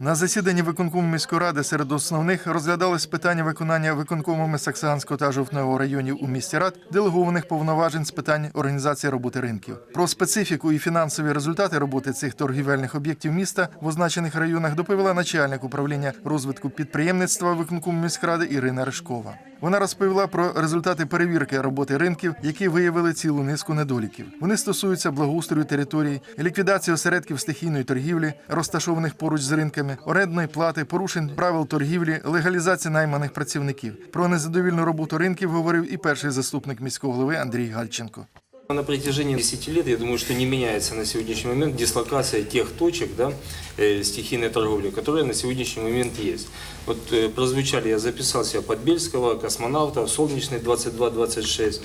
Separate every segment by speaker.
Speaker 1: На засіданні виконкому міської ради серед основних розглядались питання виконання виконкомами Саксанського та Жовтневого районів у місті рад, делегованих повноважень з питань організації роботи ринків. Про специфіку і фінансові результати роботи цих торгівельних об'єктів міста в означених районах доповіла начальник управління розвитку підприємництва виконкому міськради Ірина Ришкова. Вона розповіла про результати перевірки роботи ринків, які виявили цілу низку недоліків. Вони стосуються благоустрою територій, ліквідації осередків стихійної торгівлі, розташованих поруч з ринками, орендної плати, порушень правил торгівлі, легалізації найманих працівників. Про незадовільну роботу ринків говорив і перший заступник міського голови Андрій Гальченко.
Speaker 2: На протяжении 10 лет, я думаю, что не меняется на сегодняшний момент дислокация тех точек да, э, стихийной торговли, которые на сегодняшний момент есть. Вот э, прозвучали, я записал себя Подбельского, космонавтов, Солнечный 22-26.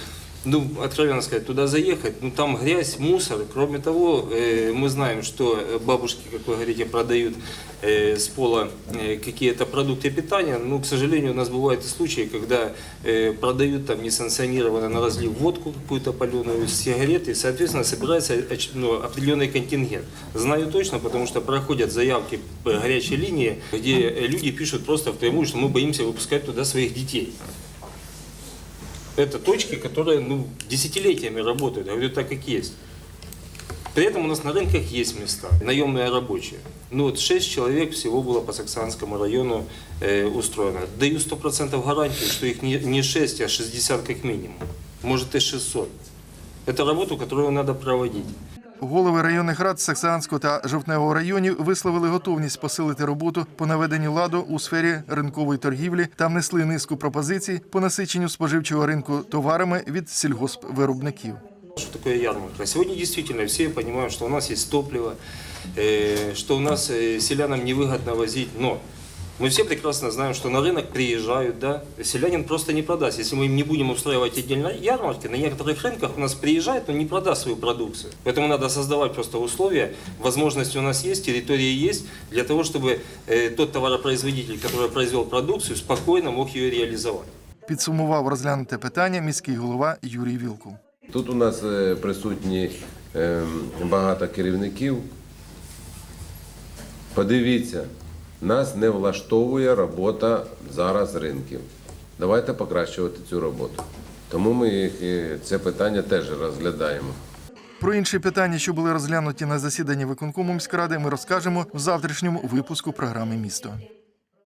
Speaker 2: Ну, откровенно сказать, туда заехать, ну там грязь, мусор. Кроме того, э, мы знаем, что э, бабушки, как вы говорите, продают э, с пола э, какие-то продукты питания. Но, к сожалению, у нас бывают и случаи, когда э, продают там несанкционированно на разлив водку какую-то паленую, сигареты, и, соответственно, собирается оч- ну, определенный контингент. Знаю точно, потому что проходят заявки по горячей линии, где э, люди пишут просто впрямую, что мы боимся выпускать туда своих детей. Это точки, которые ну, десятилетиями работают, я говорю так, как есть. При этом у нас на рынках есть места, наемные рабочие. Ну вот 6 человек всего было по Саксанскому району э, устроено. Даю 100% гарантию, что их не, не 6, а 60 как минимум. Может и 600. Это работу, которую надо проводить.
Speaker 1: Голови районних рад Саксанського та Жовтневого районів висловили готовність посилити роботу по наведенню ладу у сфері ринкової торгівлі та внесли низку пропозицій по насиченню споживчого ринку товарами від сільгоспвиробників.
Speaker 2: Что такое ярмарка? Сегодня действительно все понимают, что у нас есть топливо, э, что у нас э, селянам невыгодно возить, но мы все прекрасно знаем, что на рынок приезжают, да, селянин просто не продаст. Если мы им не будем устраивать отдельно ярмарки, на некоторых рынках у нас приезжает, но не продаст свою продукцию. Поэтому надо создавать просто условия, возможности у нас есть, территория есть, для того, чтобы э, тот товаропроизводитель, который произвел продукцию, спокойно мог ее реализовать.
Speaker 1: Підсумував розглянуте питання міський голова Юрій Вілкул.
Speaker 3: Тут у нас е, присутні е, багато керівників. Подивіться, нас не влаштовує робота зараз ринків. Давайте покращувати цю роботу. Тому ми це питання теж розглядаємо.
Speaker 1: Про інші питання, що були розглянуті на засіданні виконкому міськради, ми розкажемо в завтрашньому випуску програми Місто.